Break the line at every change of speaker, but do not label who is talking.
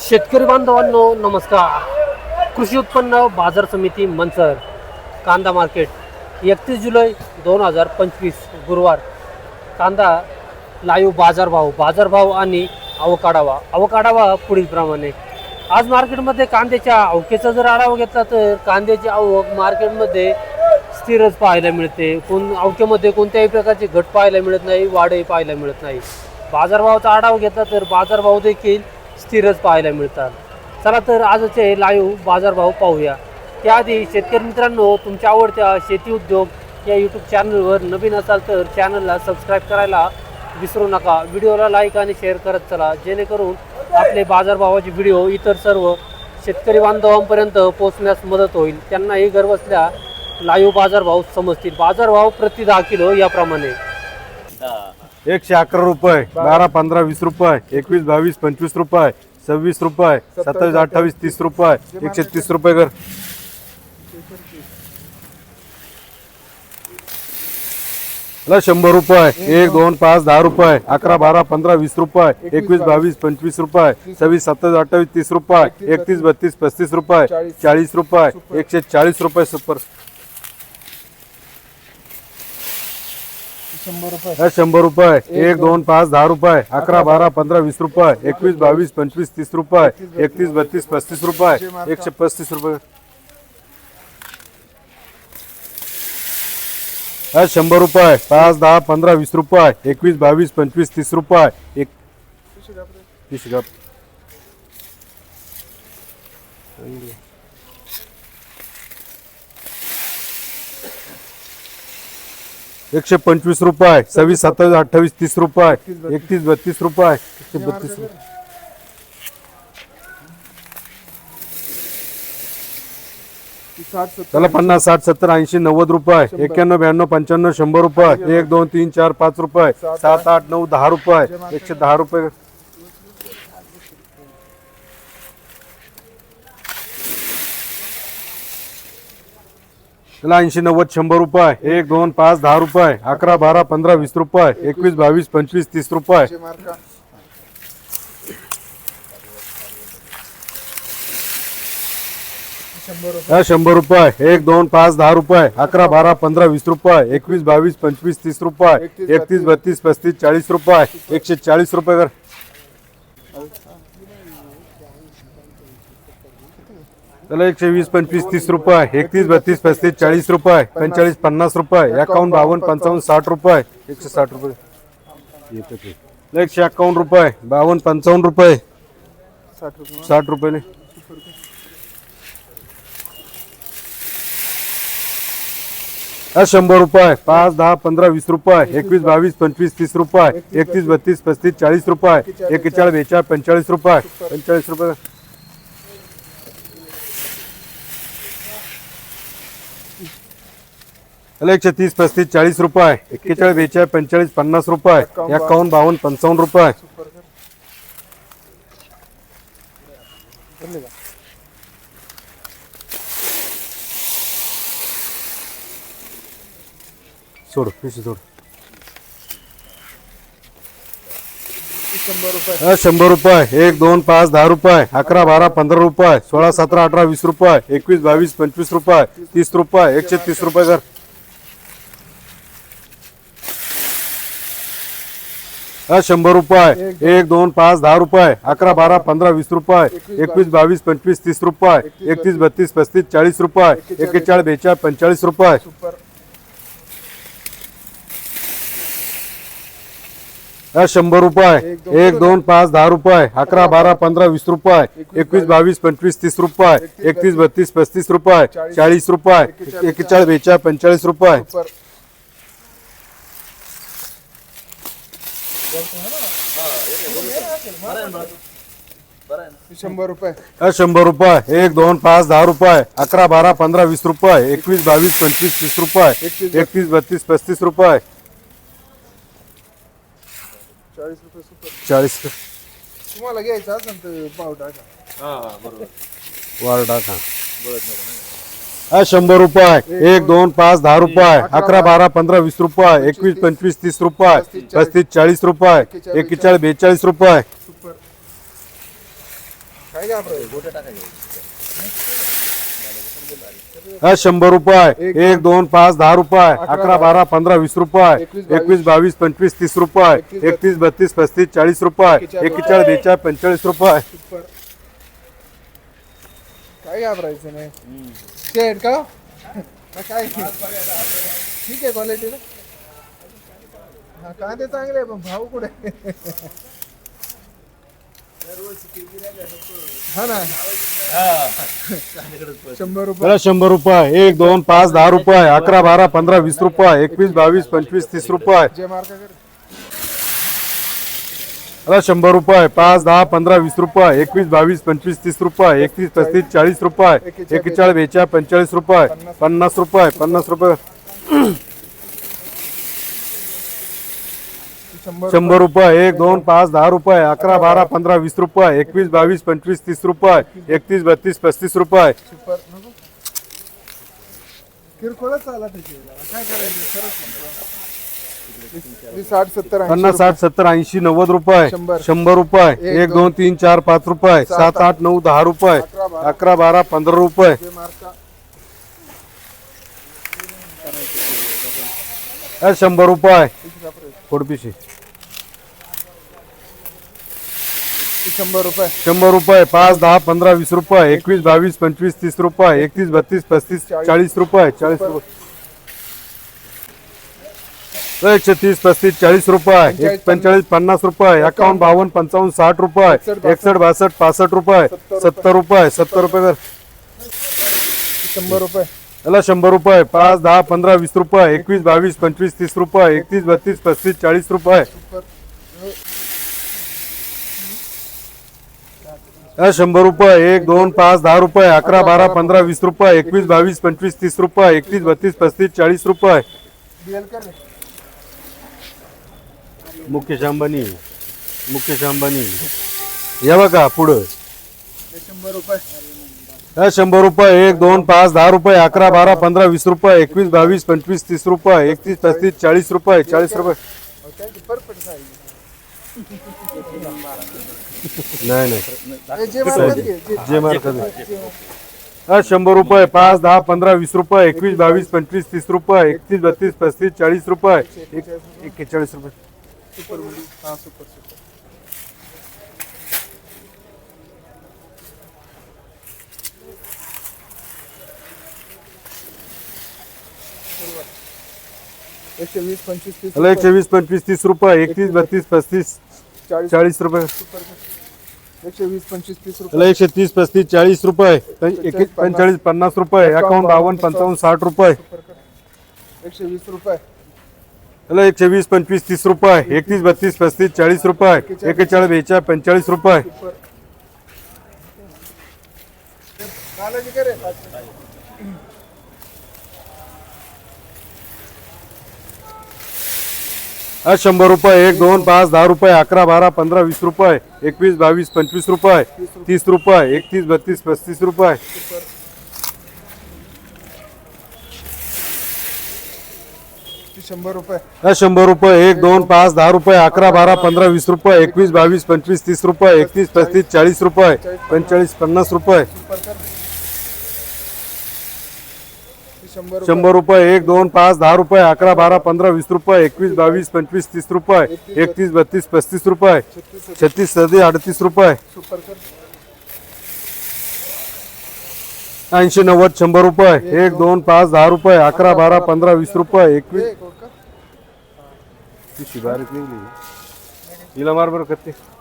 शेतकरी बांधवांनो नमस्कार. कृषी उत्पन्न बाजार समिती मंचर कांदा मार्केट एकतीस जुलै दोन हजार पंचवीस गुरुवार. कांदा लाईव्ह बाजारभाव बाजारभाव आणि अवकाढावा अवकाढावा पुढीलप्रमाणे. आज मार्केटमध्ये कांद्याच्या आवकेचा जर आढावा घेतला तर कांद्याची आवक मार्केटमध्ये स्थिरच पाहायला मिळते. कोण आवकेमध्ये कोणत्याही प्रकारची घट पाहायला मिळत नाही वाढही पाहायला मिळत नाही. बाजारभावाचा आढावा घेतला तर बाजारभाव देखील स्थिरच पाहायला मिळतात. चला तर आजचे लाईव्ह बाजारभाव पाहूया. त्याआधी शेतकरी मित्रांनो तुमच्या आवडत्या शेती उद्योग या यूट्यूब चॅनलवर नवीन असाल तर चॅनलला सबस्क्राईब करायला विसरू नका. व्हिडिओला लाईक आणि शेअर करत चला. जेणेकरून आपले बाजारभावाचे व्हिडिओ इतर सर्व शेतकरी बांधवांपर्यंत पोहोचण्यास मदत होईल. त्यांनाही घरबसल्या लाईव्ह बाजारभाव समजतील. बाजारभाव प्रति दहा किलो याप्रमाणे.
एकशे अकरा रुपये बारा पंधरा वीस रुपये एकवीस बावीस पंचवीस रुपये सव्वीस रुपये सत्तावीस अठ्ठावीस. तीस रुपये एकशे तीस रुपये कर. शंभर रुपये एक दोन पाच दहा रुपये अकरा बारा पंधरा वीस रुपये एकवीस बावीस पंचवीस रुपये सव्वीस सत्तावीस अठ्ठावीस तीस रुपये एकतीस बत्तीस पस्तीस रुपये चाळीस रुपये एकशे चाळीस रुपये सुपर.
शंभर रुपये.
शंभर रुपये. एक दोन. पाच दहा रुपये. अकरा बारा. पंधरा वीस रुपये. एकवीस बावीस पंचवीस तीस रुपये. एकतीस बत्तीस. पस्तीस रुपये. एकशे पस्तीस रुपये. शंभर रुपये. पाच दहा पंधरा वीस रुपये. एकवीस बावीस पंचवीस तीस रुपये. एक तीस एकशे पंचवीस रुपये. सव्वीस सत्तावीस अठ्ठावीस तीस रुपये. एकतीस बत्तीस रुपये. एकशे बत्तीस रुपये. त्याला पन्नास साठ सत्तर ऐंशी नव्वद रुपये. एक्क्याण्णव ब्याण्णव पंच्याण्णव शंभर रुपये. एक दोन तीन चार पाच रुपये. सात आठ नऊ दहा रुपये. एकशे दहा रुपये. त्याला ऐंशी नव्वद शंभर रुपये एक दोन पाच दहा रुपये अकरा बारा पंधरा वीस रुपये एकवीस बावीस पंचवीस तीस रुपये.
शंभर रुपये
एक दोन पाच दहा रुपये अकरा बारा पंधरा वीस रुपये एकवीस बावीस पंचवीस तीस रुपये एकतीस बत्तीस पस्तीस चाळीस रुपये एकशे चाळीस रुपये कर. त्याला एकशे वीस पंचवीस तीस रुपये. एकतीस बत्तीस पस्तीस चाळीस रुपये. पंचेचाळीस पन्नास रुपये. एकावन्न बावन्न पंचावन्न साठ रुपये. एकशे साठ रुपये. येतं एकशे एकावन्न रुपये. बावन्न पंचावन्न रुपये.
साठ रुपये
शंभर रुपये. पाच दहा पंधरा वीस रुपये. एकवीस बावीस पंचवीस तीस रुपये. एकतीस बत्तीस पस्तीस चाळीस रुपये. एकेचाळीस बेचाळीस पंचेचाळीस रुपये. पंचेचाळीस रुपये. त्याला एकशे तीस पस्तीस चाळीस रुपये. एक्केचाळीस बेचाळीस पंचेचाळीस पन्नास रुपये. एकावन्न बावन्न पंचावन्न रुपये. सोड पिशवी सोड.
शंभर रुपये
शंभर रुपये. एक दोन पाच दहा रुपये. अकरा बारा पंधरा रुपये. सोळा सतरा अठरा वीस रुपये. एकवीस बावीस पंचवीस रुपये. तीस रुपये. एकशे तीस रुपये कर. शंभर रुपये एक दोन पाच दहा रुपये अकरा बारा पंधरा वीस रुपये एकवीस बावीस. पंचवीस तीस रुपये एकतीस बत्तीस पस्तीस चाळीस रुपये एक्केचाळीस. बेचाळीस पंचेचाळीस रुपये. शंभर रुपये एक दोन पाच दहा रुपये अकरा बारा पंधरा वीस रुपये एकवीस बावीस. पंचवीस तीस रुपये एकतीस बत्तीस. पस्तीस रुपये चाळीस. रुपये एक्केचाळीस बेचाळीस पंचेचाळीस रुपये.
शंभर रुपये
हा शंभर रुपये एक दोन पाच दहा रुपये अकरा बारा पंधरा वीस रुपये एकवीस बावीस पंचवीस तीस रुपये एकतीस बत्तीस पस्तीस रुपये
चाळीस रुपये. सुपर
चाळीस
तुम्हाला घ्यायचं असेल तर पाव टाका.
वार टाका. हा शंभर रुपये. एक दोन पाच दहा रुपये. अकरा बारा पंधरा वीस रुपये. एकवीस पंचवीस तीस रुपये. पस्तीस चाळीस रुपये. एक्केचाळीस बेचाळीस रुपये. हा शंभर रुपये. एक दोन पाच दहा रुपये. अकरा बारा पंधरा वीस रुपये. एकवीस बावीस. पंचवीस तीस रुपये. एकतीस बत्तीस. पस्तीस चाळीस रुपये. एकेचाळीस बेचाळीस पंचेचाळीस रुपये.
काय घाबरायचं नाही शेड का? हा, काय ठीक आहे क्वालिटी हा कांदे चांगले आहे, पण भाव कुठे हा। ना? शंभर रुपये।
शंभर रुपये एक दोन पाच दहा रुपये अकरा बारा पंधरा वीस रुपये एकवीस बावीस पंचवीस तीस रुपये
जे मार्का कर
त्याला शंभर रुपये पाच दहा पंधरा वीस रुपये एकवीस बावीस पंचवीस तीस रुपये एकतीस पस्तीस चाळीस रुपये एकेचाळीस. बेचाळीस पंचेचाळीस रुपये पन्नास. रुपये पन्नास रुपये.
शंभर
रुपये. एक दोन पाच दहा रुपये अकरा बारा पंधरा वीस रुपये एकवीस बावीस पंचवीस तीस रुपये एकतीस बत्तीस पस्तीस रुपये.
किरकोळच आला त्याची काय करायचं? साठ सत्तर
पन्नास साठ सत्तर ऐंशी नव्वद रुपये.
शंभर.
रुपये. एक दोन तीन चार पाच रुपये. सात आठ. नऊ दहा रुपये.
अकरा, बारा.
पंधरा रुपये. शंभर रुपये. फोडपिशी
शंभर रुपये.
शंभर रुपये. पाच दहा पंधरा वीस रुपये. एकवीस बावीस पंचवीस तीस रुपये. एकतीस बत्तीस पस्तीस चाळीस रुपये. चाळीस रुपये. एकशे तीस पस्तीस चाळीस रुपये एक पंचेचाळीस पन्नास रुपये एकावन्न बावन्न पंचावन्न साठ रुपये एकसष्ट बासष्ट पासष्ट रुपये सत्तर रुपये सत्तर रुपये
शंभर रुपये.
याला शंभर रुपये पाच दहा पंधरा वीस रुपये एकवीस बावीस पंचवीस तीस रुपये एकतीस बत्तीस पस्तीस चाळीस रुपये. शंभर रुपये एक दोन पाच दहा रुपये अकरा बारा पंधरा वीस रुपये एकवीस बावीस पंचवीस तीस रुपये एकतीस बत्तीस पस्तीस चाळीस रुपये. मुकेश अंबानी मुकेश अंबानी. या बघा पुढं.
शंभर रुपये.
शंभर रुपये एक दोन पाच दहा रुपये अकरा बारा पंधरा वीस रुपये एकवीस बावीस पंचवीस तीस रुपये एकतीस पस्तीस चाळीस रुपये चाळीस रुपये. नाही नाही. शंभर रुपये पाच दहा पंधरा वीस रुपये एकवीस बावीस पंचवीस तीस रुपये एकतीस बत्तीस पस्तीस चाळीस रुपये एक- एक्केचाळीस रुपये.
सुपर मुली हा सुपर सुपर. एकशे वीस पंचवीस तीस
त्याला एकशे वीस पंचवीस तीस रुपये. एकतीस बत्तीस पस्तीस
चाळीस.
चाळीस रुपये.
सुपर एकशे वीस पंचवीस तीस रुपये.
एकशे तीस पस्तीस चाळीस रुपये. पं- एक- पंचेचाळीस पन्नास. रुपये. एकावन्न बावन्न पंचावन्न साठ रुपये.
सुपर कर. एकशे वीस रुपये.
त्याला एकशे वीस पंचवीस तीस रुपये. एकतीस बत्तीस पस्तीस चाळीस रुपये. एकेचाळीस बेचाळीस पंचेचाळीस रुपये. शंभर रुपये. एक दोन पाच दहा रुपये. अकरा बारा पंधरा वीस रुपये. एकवीस बावीस पंचवीस रुपये. तीस रुपये. एकतीस बत्तीस पस्तीस रुपये.
शंभर रुपये.
शंभर रुपये एक दोन पाच दहा रुपये अकरा बारा पंधरा वीस रुपये एकवीस बावीस पंचवीस तीस रुपये एकतीस पस्तीस चाळीस रुपये पंचेचाळीस पन्नास रुपये.
शंभर रुपये
एक दोन पाच दहा रुपये अकरा बारा पंधरा वीस रुपये एकवीस बावीस पंचवीस तीस रुपये एकतीस बत्तीस पस्तीस रुपये छत्तीस सदी अडतीस रुपये. ऐंशी नव्वद शंभर रुपये एक दोन पाच दहा रुपये अकरा बारा पंधरा वीस रुपये एकवीस
एक ओळखा?
ती शिबारीत निघली हिला मार बरं करते